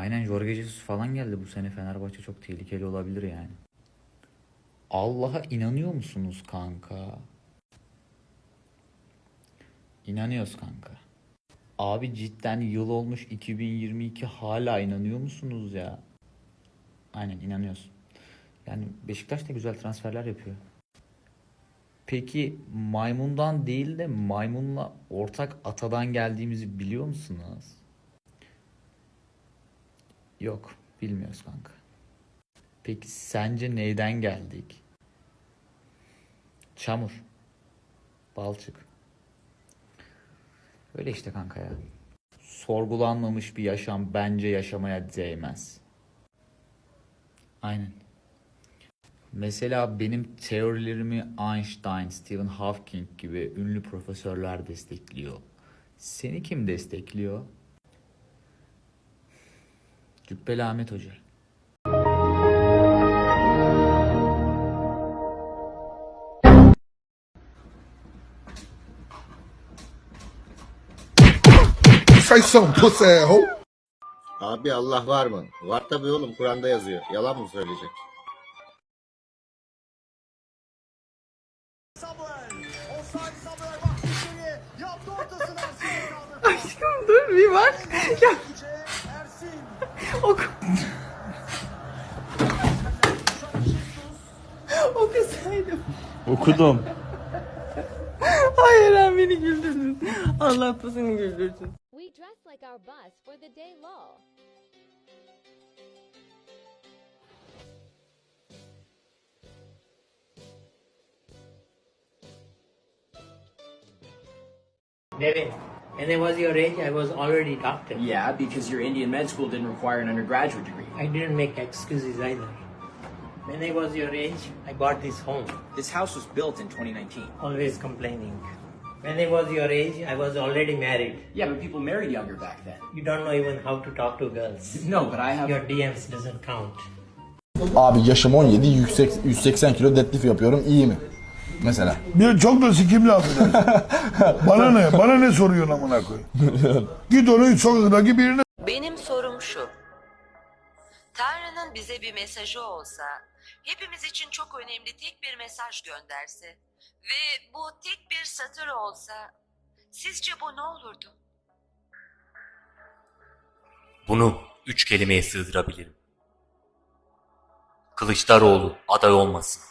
Aynen Jorge Jesus falan geldi bu sene Fenerbahçe çok tehlikeli olabilir yani. Allah'a inanıyor musunuz kanka? İnanıyoruz kanka. Abi cidden yıl olmuş 2022 hala inanıyor musunuz ya? Aynen inanıyoruz. Yani Beşiktaş da güzel transferler yapıyor. Peki maymundan değil de maymunla ortak atadan geldiğimizi biliyor musunuz? Yok, bilmiyoruz kanka. Peki sence neyden geldik? Çamur. Balçık. Öyle işte kanka ya. Sorgulanmamış bir yaşam bence yaşamaya değmez. Aynen. Mesela benim teorilerimi Einstein, Stephen Hawking gibi ünlü profesörler destekliyor. Seni kim destekliyor? Cübbeli Ahmet Hoca. Say something, pussy asshole. Abi Allah var mı? Var tabii oğlum Kur'an'da yazıyor. Yalan mı söyleyecek? Aşkım dur bir bak. Ya. Oku. Okusaydım. Okudum. Hayır lan beni güldürdün. Allah da seni güldürsün. We dress like our bus for the day lull. Devin, when I was your age, I was already doctor. Yeah, because your Indian med school didn't require an undergraduate degree. I didn't make excuses either. When I was your age, I bought this home, This house was built in 2019. always complaining. When I was your age, I was already married. Yeah, but people married younger back then. You don't know even how to talk to girls. No, but I have. Your DMs doesn't count. Abi yaşım 17, yüksek, 180 kilo deadlift yapıyorum. iyi mi? Mesela. Bir çok da sikimli affedersin. bana ne? Bana ne soruyorsun amına koyayım? Git onu sokaktaki birine Benim sorum şu. Tanrı'nın bize bir mesajı olsa, hepimiz için çok önemli tek bir mesaj gönderse ve bu tek bir satır olsa, sizce bu ne olurdu? Bunu üç kelimeye sığdırabilirim. Kılıçdaroğlu aday olmasın.